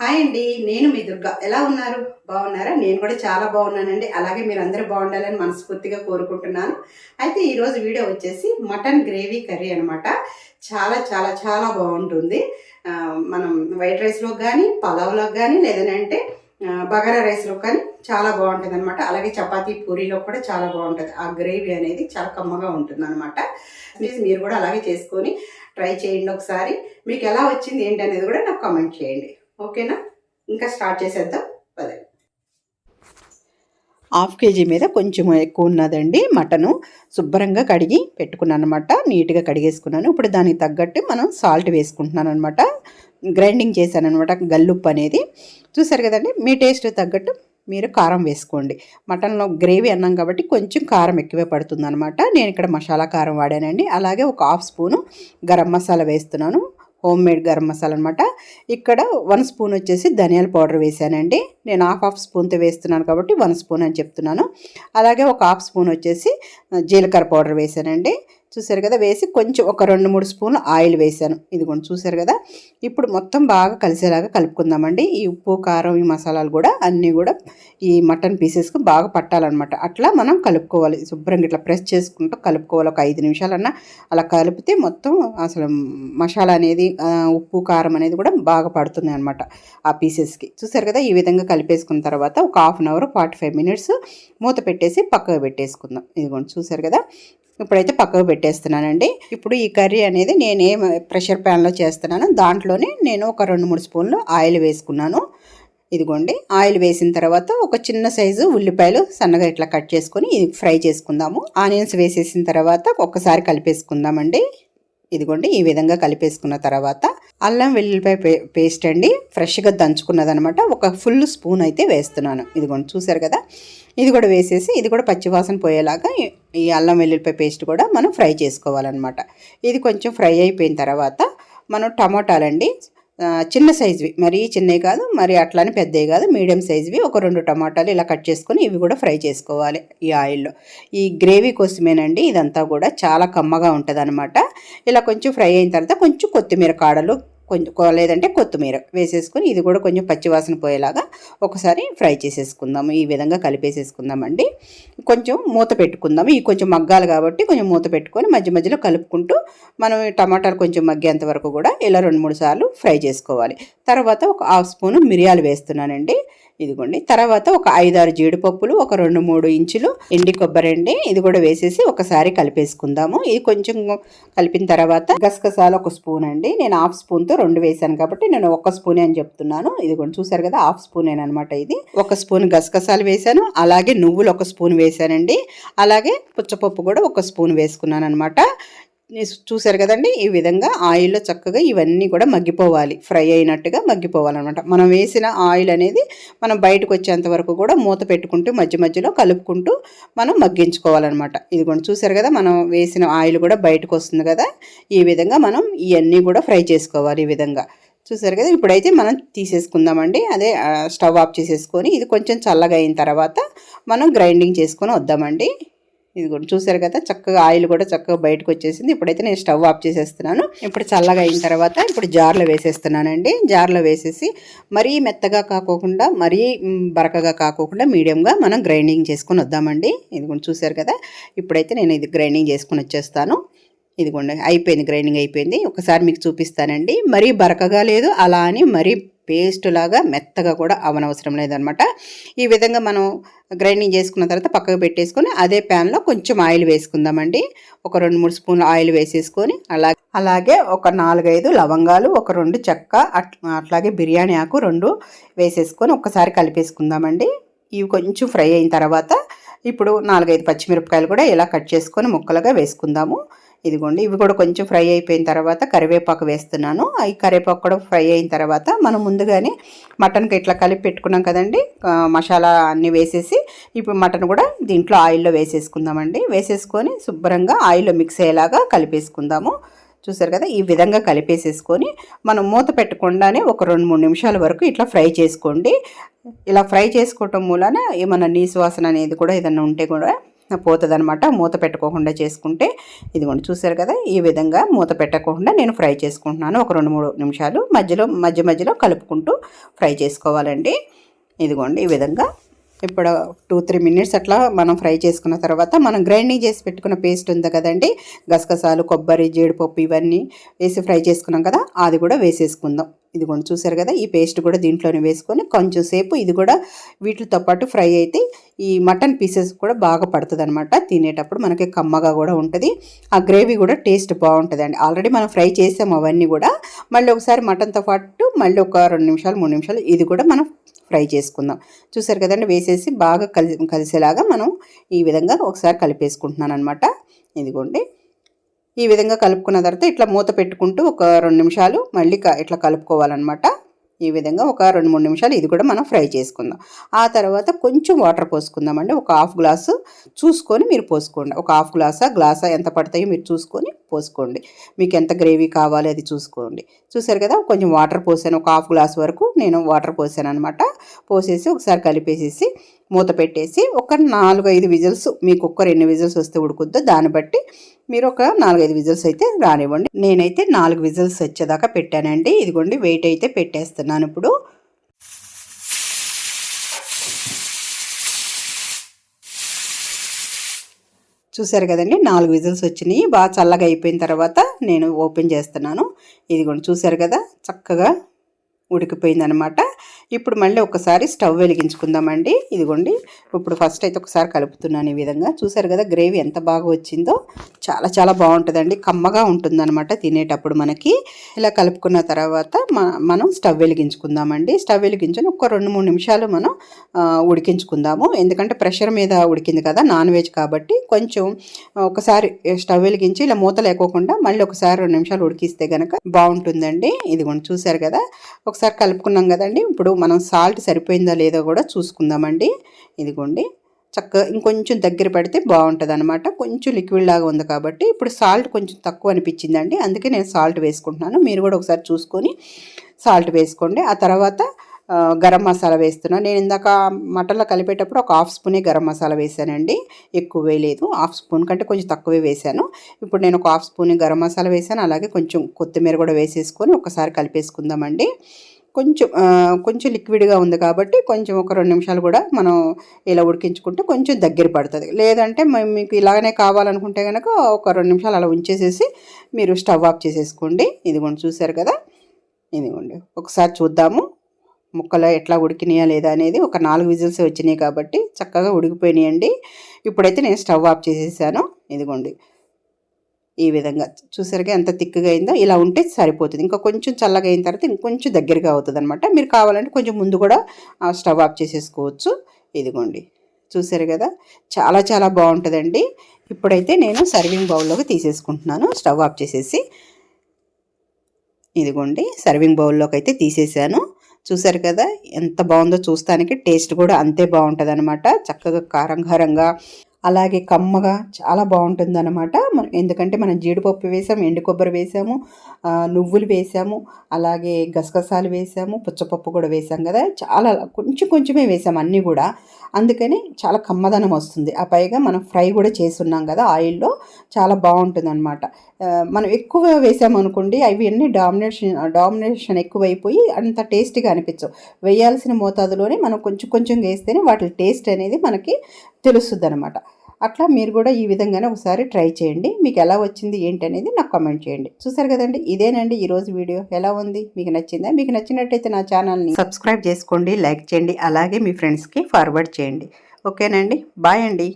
Hi అండి నేను మీ దుర్గా. ఎలా ఉన్నారు? బాగున్నారా? నేను కూడా చాలా బాగున్నానండి. అలాగే మీరు అందరూ బాగుండాలని మనస్ఫూర్తిగా కోరుకుంటున్నాను. అయితే ఈరోజు వీడియో వచ్చేసి మటన్ గ్రేవీ కర్రీ అనమాట చాలా చాలా చాలా బాగుంటుంది. మనం వైట్ రైస్లో కానీ పలావ్లో కానీ లేదనంటే బగారా రైస్లో కానీ చాలా బాగుంటుంది అనమాట అలాగే చపాతీ పూరీలో కూడా చాలా బాగుంటుంది. ఆ గ్రేవీ అనేది చాలా కమ్మగా ఉంటుంది అనమాట మీరు కూడా అలాగే చేసుకొని ట్రై చేయండి ఒకసారి. మీకు ఎలా వచ్చింది ఏంటి అనేది కూడా నాకు కామెంట్ చేయండి. ఓకేనా? ఇంకా స్టార్ట్ చేసేద్దాం. పదే. హాఫ్ కేజీ మీద కొంచెం ఎక్కువ ఉన్నదండి. మటను శుభ్రంగా కడిగి పెట్టుకున్నాను అనమాట నీట్గా కడిగేసుకున్నాను. ఇప్పుడు దానికి తగ్గట్టు మనం సాల్ట్ వేసుకుంటున్నాను అనమాట గ్రైండింగ్ చేశాను అనమాట గల్లుప్పు అనేది. చూసారు కదండి? మీ టేస్ట్ తగ్గట్టు మీరు కారం వేసుకోండి. మటన్లో గ్రేవీ అన్నాం కాబట్టి కొంచెం కారం ఎక్కువే పడుతుంది నేను ఇక్కడ మసాలా కారం వాడానండి. అలాగే ఒక హాఫ్ స్పూను గరం మసాలా వేస్తున్నాను. హోమ్ మేడ్ గరం మసాలా అనమాట ఇక్కడ వన్ స్పూన్ వచ్చేసి ధనియాల పౌడర్ వేసానండి. నేను హాఫ్ హాఫ్ స్పూన్తో వేస్తున్నాను కాబట్టి వన్ స్పూన్ అని చెప్తున్నాను. అలాగే ఒక హాఫ్ స్పూన్ వచ్చేసి జీలకర్ర పౌడర్ వేసానండి. చూసారు కదా వేసి కొంచెం ఒక రెండు మూడు స్పూన్లు ఆయిల్ వేసాను ఇదిగోండి చూసారు కదా? ఇప్పుడు మొత్తం బాగా కలిసేలాగా కలుపుకుందామండి. ఈ ఉప్పు కారం ఈ మసాలాలు కూడా అన్నీ కూడా ఈ మటన్ పీసెస్కి బాగా పట్టాలన్నమాట. అట్లా మనం కలుపుకోవాలి. శుభ్రంగా ఇట్లా ప్రెస్ చేసుకుంటూ కలుపుకోవాలి. ఒక ఐదు నిమిషాలన్నా అలా కలిపితే మొత్తం అసలు మసాలా అనేది ఉప్పు కారం అనేది కూడా బాగా పడుతుంది అనమాట ఆ పీసెస్కి. చూసారు కదా ఈ విధంగా కలిపేసుకున్న తర్వాత ఒక half an hour forty five minutes మూత పెట్టేసి పక్కకు పెట్టేసుకుందాం. ఇదిగోండి చూసారు కదా? ఇప్పుడైతే పక్కకు పెట్టేస్తున్నానండి. ఇప్పుడు ఈ కర్రీ అనేది నేనే ప్రెషర్ ప్యాన్లో చేస్తున్నాను దాంట్లోనే నేను ఒక రెండు మూడు స్పూన్లు ఆయిల్ వేసుకున్నాను. ఇదిగోండి ఆయిల్ వేసిన తర్వాత ఒక చిన్న సైజు ఉల్లిపాయలు సన్నగా ఇట్లా కట్ చేసుకొని ఇది ఫ్రై చేసుకుందాము. ఆనియన్స్ వేసేసిన తర్వాత ఒక్కసారి కలిపేసుకుందామండి. ఇదిగోండి ఈ విధంగా కలిపేసుకున్న తర్వాత అల్లం వెల్లుల్లిపాయ పే పేస్ట్ అండి ఫ్రెష్గా దంచుకున్నదనమాట. ఒక ఫుల్ స్పూన్ అయితే వేస్తున్నాను. ఇదిగోండి చూసారు కదా? ఇది కూడా వేసేసి ఇది కూడా పచ్చివాసన పోయేలాగా ఈ- అల్లం వెల్లుల్లిపాయ పేస్ట్ కూడా మనం ఫ్రై చేసుకోవాలన్నమాట. ఇది కొంచెం ఫ్రై అయిపోయిన తర్వాత మనం టమాటాలండి చిన్న సైజువి మరీ చిన్నవి కాదు మరి అట్లానే పెద్దవి కాదు మీడియం సైజువి ఒక రెండు టమాటాలు ఇలా కట్ చేసుకొని ఇవి కూడా ఫ్రై చేసుకోవాలి ఈ ఆయిల్లో. ఈ గ్రేవీ కోసమేనండి ఇదంతా కూడా చాలా కమ్మగా ఉంటుంది ఇలా కొంచెం ఫ్రై అయిన తర్వాత కొంచెం కొత్తిమీర కాడలు కొంచెం లేదంటే కొత్తిమీర వేసేసుకొని ఇది కూడా కొంచెం పచ్చివాసన పోయేలాగా ఒకసారి ఫ్రై చేసేసుకుందాము. ఈ విధంగా కలిపేసేసుకుందామండి. కొంచెం మూత పెట్టుకుందాము. ఈ కొంచెం మగ్గాలి కాబట్టి కొంచెం మూత పెట్టుకొని మధ్య మధ్యలో కలుపుకుంటూ మనం టమాటాలు కొంచెం మగ్గేంత వరకు కూడా ఇలా రెండు మూడు సార్లు ఫ్రై చేసుకోవాలి. తర్వాత ఒక హాఫ్ స్పూన్ మిరియాలు వేస్తున్నానండి. ఇదిగోండి. తర్వాత ఒక ఐదారు జీడిపప్పులు ఒక రెండు మూడు ఇంచులు ఎండి కొబ్బరి అండి. ఇది కూడా వేసేసి ఒకసారి కలిపేసుకుందాము. ఇది కొంచెం కలిపిన తర్వాత గసగసాలు ఒక స్పూన్ అండి. నేను హాఫ్ స్పూన్తో రెండు వేసాను కాబట్టి నేను ఒక స్పూనే అని చెప్తున్నాను. ఇది కూడా చూసారు కదా హాఫ్ స్పూన్ అనమాట ఇది. ఒక స్పూన్ గసగసాలు వేసాను. అలాగే నువ్వులు ఒక స్పూన్ వేసానండి. అలాగే పుచ్చపప్పు కూడా ఒక స్పూన్ వేసుకున్నాను అనమాట చూసారు కదండి? ఈ విధంగా ఆయిల్లో చక్కగా ఇవన్నీ కూడా మగ్గిపోవాలి. ఫ్రై అయినట్టుగా మగ్గిపోవాలన్నమాట. మనం వేసిన ఆయిల్ అనేది మనం బయటకు వచ్చేంత వరకు కూడా మూత పెట్టుకుంటూ మధ్య మధ్యలో కలుపుకుంటూ మనం మగ్గించుకోవాలన్నమాట. ఇది కూడా చూసారు కదా? మనం వేసిన ఆయిల్ కూడా బయటకు వస్తుంది కదా? ఈ విధంగా మనం ఇవన్నీ కూడా ఫ్రై చేసుకోవాలి ఈ విధంగా. చూసారు కదా? ఇప్పుడైతే మనం తీసేసుకుందామండి. అదే స్టవ్ ఆఫ్ చేసేసుకొని ఇది కొంచెం చల్లగా అయిన తర్వాత మనం గ్రైండింగ్ చేసుకొని వద్దామండి. ఇది కూడా చూసారు కదా చక్కగా ఆయిల్ కూడా చక్కగా బయటకు వచ్చేసింది. ఇప్పుడైతే నేను స్టవ్ ఆఫ్ చేసేస్తున్నాను. ఇప్పుడు చల్లగా అయిన తర్వాత ఇప్పుడు జార్లో వేసేస్తున్నానండి. జార్లో వేసేసి మరీ మెత్తగా కాకోకుండా మరీ బరకగా కాకోకుండా మీడియంగా మనం గ్రైండింగ్ చేసుకొని వద్దామండి. ఇది కూడా చూసారు కదా ఇప్పుడైతే నేను ఇది గ్రైండింగ్ చేసుకొని వచ్చేస్తాను. ఇదిగోండి అయిపోయింది గ్రైండింగ్ అయిపోయింది. ఒకసారి మీకు చూపిస్తానండి. మరీ బరకగా లేదు అలా అని మరీ పేస్ట్ లాగా మెత్తగా కూడా అవనవసరం లేదనమాట. ఈ విధంగా మనం గ్రైండింగ్ చేసుకున్న తర్వాత పక్కకు పెట్టేసుకొని అదే ప్యాన్లో కొంచెం ఆయిల్ వేసుకుందామండి. ఒక రెండు మూడు స్పూన్ల ఆయిల్ వేసేసుకొని అలా అలాగే ఒక నాలుగైదు లవంగాలు ఒక రెండు చెక్క అట్లాగే బిర్యానీ ఆకు రెండు వేసేసుకొని ఒక్కసారి కలిపేసుకుందామండి. ఇవి కొంచెం ఫ్రై అయిన తర్వాత ఇప్పుడు నాలుగైదు పచ్చిమిరపకాయలు కూడా ఇలా కట్ చేసుకొని ముక్కలుగా వేసుకుందాము. ఇదిగోండి ఇవి కూడా కొంచెం ఫ్రై అయిపోయిన తర్వాత కరివేపాకు వేస్తున్నాను. ఈ కరివేపాకు కూడా ఫ్రై అయిన తర్వాత మనం ముందుగానే మటన్కి ఇట్లా కలిపి పెట్టుకున్నాం కదండి మసాలా అన్నీ వేసేసి ఇప్పుడు మటన్ కూడా దీంట్లో ఆయిల్లో వేసేసుకుందామండి. వేసేసుకొని శుభ్రంగా ఆయిల్లో మిక్స్ అయ్యేలాగా కలిపేసుకుందాము. చూసారు కదా ఈ విధంగా కలిపేసేసుకొని మనం మూత పెట్టకుండానే ఒక రెండు మూడు నిమిషాల వరకు ఇట్లా ఫ్రై చేసుకోండి. ఇలా ఫ్రై చేసుకోవటం మూలన ఏమన్నా నీసు వాసన అనేది కూడా ఏదన్నా ఉంటే కూడా పోతుందనమాట మూత పెట్టకోకుండా చేసుకుంటే ఇదిగోండి చూసారు కదా ఈ విధంగా మూత పెట్టకుండా నేను ఫ్రై చేసుకుంటున్నాను. ఒక రెండు మూడు నిమిషాలు మధ్యలో మధ్య మధ్యలో కలుపుకుంటూ ఫ్రై చేసుకోవాలండి. ఇదిగోండి ఈ విధంగా ఇప్పుడు టూ త్రీ మినిట్స్ అట్లా మనం ఫ్రై చేసుకున్న తర్వాత మనం గ్రైండింగ్ చేసి పెట్టుకున్న పేస్ట్ ఉంది కదండి? గసగసాలు కొబ్బరి జీడిపప్పు ఇవన్నీ వేసి ఫ్రై చేసుకున్నాం కదా అది కూడా వేసేసుకుందాం. ఇది కూడా చూసారు కదా ఈ పేస్ట్ కూడా దీంట్లోనే వేసుకొని కొంచెం సేపు ఇది కూడా వీటితో పాటు ఫ్రై అయితే ఈ మటన్ పీసెస్ కూడా బాగా పడుతుంది అనమాట తినేటప్పుడు మనకి కమ్మగా కూడా ఉంటుంది. ఆ గ్రేవీ కూడా టేస్ట్ బాగుంటుంది ఆల్రెడీ మనం ఫ్రై చేసాము అవన్నీ కూడా. మళ్ళీ ఒకసారి మటన్తో పాటు మళ్ళీ ఒక రెండు నిమిషాలు మూడు నిమిషాలు ఇది కూడా మనం ఫ్రై చేసుకుందాం. చూసారు కదండి వేసేసి బాగా కలిసి కలిసేలాగా మనం ఈ విధంగా ఒకసారి కలిపేసుకుంటున్నాను అనమాట ఇదిగోండి. ఈ విధంగా కలుపుకున్న తర్వాత ఇట్లా మూత పెట్టుకుంటూ ఒక రెండు నిమిషాలు మళ్ళీ ఇట్లా కలుపుకోవాలన్నమాట. ఈ విధంగా ఒక రెండు మూడు నిమిషాలు ఇది కూడా మనం ఫ్రై చేసుకుందాం. ఆ తర్వాత కొంచెం వాటర్ పోసుకుందామండి. ఒక హాఫ్ గ్లాసు చూసుకొని మీరు పోసుకోండి. ఒక హాఫ్ గ్లాసా గ్లాసా ఎంత పడతాయో మీరు చూసుకొని పోసుకోండి. మీకు ఎంత గ్రేవీ కావాలి అది చూసుకోండి. చూసారు కదా కొంచెం వాటర్ పోసాను. ఒక హాఫ్ గ్లాస్ వరకు నేను వాటర్ పోసాను అనమాట పోసేసి ఒకసారి కలిపేసేసి మూత పెట్టేసి ఒక నాలుగు ఐదు విజిల్స్ మీ కుక్కర్ ఎన్ని విజిల్స్ వస్తే ఉడుకుద్దో? దాన్ని బట్టి మీరు ఒక నాలుగైదు విజిల్స్ అయితే రానివ్వండి. నేనైతే నాలుగు విజిల్స్ వచ్చేదాకా పెట్టానండి. ఇదిగోండి వెయిట్ అయితే పెట్టేస్తున్నాను ఇప్పుడు. చూసారు కదండి నాలుగు విజిల్స్ వచ్చినాయి. బాగా చల్లగా అయిపోయిన తర్వాత నేను ఓపెన్ చేస్తున్నాను. ఇదిగోండి చూసారు కదా చక్కగా ఉడికిపోయిందనమాట. ఇప్పుడు మళ్ళీ ఒకసారి స్టవ్ వెలిగించుకుందామండి. ఇదిగోండి. ఇప్పుడు ఫస్ట్ అయితే ఒకసారి కలుపుతున్నాను ఈ విధంగా. చూసారు కదా గ్రేవీ ఎంత బాగా వచ్చిందో. చాలా చాలా బాగుంటుందండి. కమ్మగా ఉంటుందన్నమాట తినేటప్పుడు మనకి. ఇలా కలుపుకున్న తర్వాత మనం స్టవ్ వెలిగించుకుందామండి. స్టవ్ వెలిగించుని ఒక రెండు మూడు నిమిషాలు మనం ఉడికించుకుందాము. ఎందుకంటే ప్రెషర్ మీద ఉడికింది కదా నాన్ వెజ్ కాబట్టి కొంచెం ఒకసారి స్టవ్ వెలిగించి ఇలా మూత లేకోకుండా మళ్ళీ ఒకసారి రెండు నిమిషాలు ఉడికిస్తే కనుక బాగుంటుందండి. ఇదిగోండి చూసారు కదా. ఒకసారి కలుపుకున్నాం కదండి. ఇప్పుడు మనం సాల్ట్ సరిపోయిందా లేదో కూడా చూసుకుందామండి. ఇదిగోండి. చక్కగా ఇంకొంచెం దగ్గర పెడితే బాగుంటుంది అనమాట కొంచెం లిక్విడ్ లాగా ఉంది కాబట్టి ఇప్పుడు సాల్ట్ కొంచెం తక్కువ అనిపించిందండి. అందుకే నేను సాల్ట్ వేసుకుంటున్నాను. మీరు కూడా ఒకసారి చూసుకొని సాల్ట్ వేసుకోండి. ఆ తర్వాత గరం మసాలా వేస్తున్నాను నేను ఇందాక మటన్లో కలిపేటప్పుడు ఒక హాఫ్ స్పూనే గరం మసాలా వేసానండి. ఎక్కువ వేయలేదు. హాఫ్ స్పూన్ కంటే కొంచెం తక్కువే వేసాను. ఇప్పుడు నేను ఒక హాఫ్ స్పూన్ గరం మసాలా వేసాను. అలాగే కొంచెం కొత్తిమీర కూడా వేసేసుకొని ఒకసారి కలిపేసుకుందామండి. కొంచెం కొంచెం లిక్విడ్గా ఉంది కాబట్టి కొంచెం ఒక రెండు నిమిషాలు కూడా మనం ఇలా ఉడికించుకుంటే కొంచెం దగ్గర పడుతుంది. లేదంటే మీకు ఇలాగనే కావాలనుకుంటే కనుక ఒక రెండు నిమిషాలు అలా ఉంచేసేసి మీరు స్టవ్ ఆఫ్ చేసేసుకోండి. ఇదిగోండి చూసారు కదా? ఇదిగోండి. ఒకసారి చూద్దాము. ముక్కలు ఎట్లా ఉడికినాయా లేదా అనేది ఒక నాలుగు విజిల్స్ వచ్చినాయి కాబట్టి చక్కగా ఉడికిపోయినాయండి. ఇప్పుడైతే నేను స్టవ్ ఆఫ్ చేసేసాను. ఇదిగోండి. ఈ విధంగా చూసారుగా ఎంత థిక్గా అయిందో ఇలా ఉంటే సరిపోతుంది. ఇంకా కొంచెం చల్లగా అయిన తర్వాత ఇంకొంచెం దగ్గరగా అవుతుంది అనమాట మీరు కావాలంటే కొంచెం ముందు కూడా స్టవ్ ఆఫ్ చేసేసుకోవచ్చు. ఇదిగోండి. చూసారు కదా? చాలా చాలా బాగుంటుందండి. ఇప్పుడైతే నేను సర్వింగ్ బౌల్లోకి తీసేసుకుంటున్నాను. స్టవ్ ఆఫ్ చేసేసి. ఇదిగోండి. సర్వింగ్ బౌల్లోకి అయితే తీసేసాను. చూసారు కదా? ఎంత బాగుందో చూస్తానికి టేస్ట్ కూడా అంతే బాగుంటుంది అనమాట చక్కగా కారం కారంగా అలాగే కమ్మగా చాలా బాగుంటుంది అనమాట ఎందుకంటే మనం జీడిపప్పు వేసాము ఎండు కొబ్బరి వేసాము నువ్వులు వేసాము అలాగే గసగసాలు వేసాము పుచ్చపప్పు కూడా వేసాం కదా. చాలా కొంచెం కొంచెమే వేసాము అన్నీ కూడా. అందుకని చాలా కమ్మదనం వస్తుంది. ఆ పైగా మనం ఫ్రై కూడా చేస్తున్నాం కదా ఆయిల్లో చాలా బాగుంటుంది అనమాట మనం ఎక్కువ వేసామనుకోండి అవి అన్నీ డామినేషన్ డామినేషన్ ఎక్కువైపోయి అంత టేస్టీగా అనిపించవు. వేయాల్సిన మోతాదులోనే మనం కొంచెం కొంచెం వేస్తేనే వాటి టేస్ట్ అనేది మనకి తెలుస్తుంది అనమాట అట్లా మీరు కూడా ఈ విధంగానే ఒకసారి ట్రై చేయండి. మీకు ఎలా వచ్చింది ఏంటి అనేది నాకు కామెంట్ చేయండి. చూసారు కదండి ఇదేనండి ఈరోజు వీడియో. ఎలా ఉంది మీకు నచ్చిందా? మీకు నచ్చినట్టయితే నా ఛానల్ని సబ్స్క్రైబ్ చేసుకోండి లైక్ చేయండి. అలాగే మీ ఫ్రెండ్స్కి ఫార్వర్డ్ చేయండి. ఓకేనండి బాయ్ అండి.